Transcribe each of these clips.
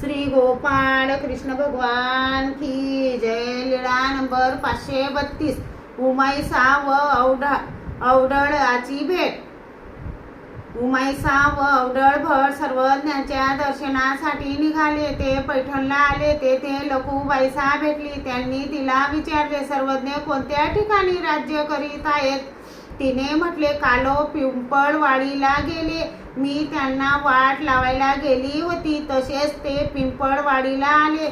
श्री गोपाळ कृष्ण भगवान की जय. लीळा नंबर पाचशे बत्तीस. उमाईसा व औढा आची भेट. उमाईसा व औढळ भट सर्वज्ञाच्या दर्शनासाठी निघाले. ते पैठणला आले. तेथे लखूबाईसा भेटली. त्यांनी तिला विचारले सर्वज्ञ कोणत्या ठिकाणी राज्य करीत आहेत? तिने म्हटले कालो पिंपळवाडीला गेले. मी त्यांना वाट लावायला गेली होती. तसेच ते पिंपळवाडीला आले.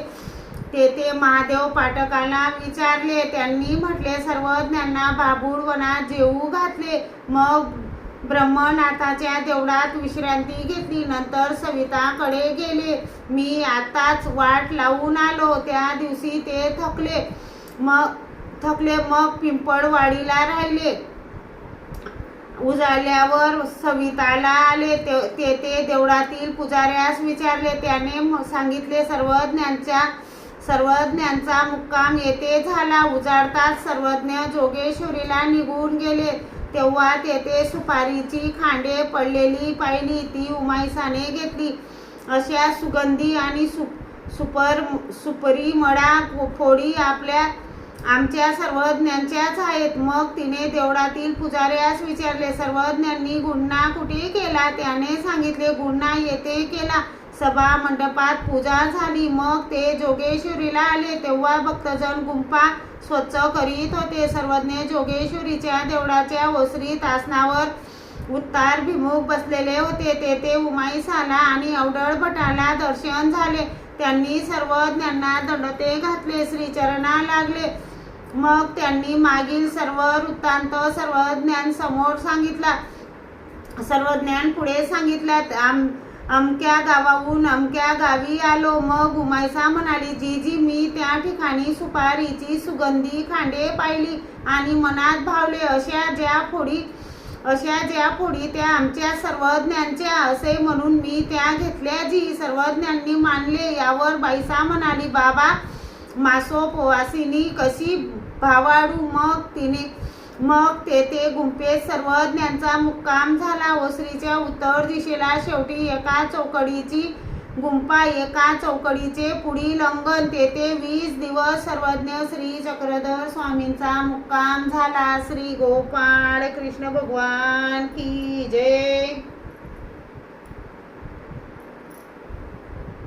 तेथे महादेव पाठकाला विचारले. त्यांनी म्हटले सर्वज्ञांना बाबूळ वनात जेवू घातले. मग ब्रह्मनाथाच्या देवळात विश्रांती घेतली. नंतर सविताकडे गेले. मी आताच वाट लावून आलो. त्या दिवशी ते थकले. मग थकले. मग पिंपळवाडीला राहिले. उजाळल्यावर सविताला आले ते ते- ते देवळातील पुजाऱ्यास विचारले. त्याने म- सांगितले सर्वज्ञांच्या सर्वज्ञांचा मुक्काम येथे झाला. उजाडताच सर्वज्ञ जोगेश्वरीला निघून गेले. तेव्हा तेथे सुपारीची खांडे पडलेली पाहिली. ती उमाईसाने घेतली. अशा सुगंधी आणि सु सुपर सुपरी मडा फोडी आपल्या आमच्या सर्वज्ञांच्याच आहेत. मग तिने देवळातील पुजाऱ्यास विचारले सर्वज्ञांनी गुन्हा कुठे केला? त्याने सांगितले गुन्हा येथे केला. सभा मंडपात पूजा झाली. मग ते जोगेश्वरीला आले. तेव्हा भक्तजन गुंफा स्वच्छ करीत होते. सर्वज्ञ जोगेश्वरीच्या देवळाच्या ओसरीत आसनावर उत्तार भिमुख बसलेले होते. तेथे उमाईसाला आणि अवडळ भटाला दर्शन झाले. त्यांनी सर्वज्ञांना दंडते घातले. श्रीचरणा लागले. मग त्यांनी मागील सर्व वृत्तांत सर्वज्ञांसमोर सांगितला. सर्वज्ञान पुढे सांगितला आम अमक्या गावाहून अमक्या गावी आलो. मग उमायसा म्हणाली जी जी मी त्या ठिकाणी सुपारीची सुगंधी खांडे पाहिली आणि मनात भावले अशा ज्या फोडी अशा ज्या फोडी त्या आमच्या सर्वज्ञांच्या असे म्हणून मी त्या घेतल्या जी सर्वज्ञांनी मानले. यावर बाईसा म्हणाली बाबा मासोपवासिनी कशी भावाडू? मग तिने मग तेथे गुंफेत सर्वज्ञांचा मुक्काम झाला. ओसरीच्या उत्तर दिशेला शेवटी एका चौकडीची गुंफा एका चौकडीचे पुढील अंगण. तेथे वीस दिवस सर्वज्ञ श्री चक्रधर स्वामींचा मुक्काम झाला. श्री गोपाळ कृष्ण भगवान की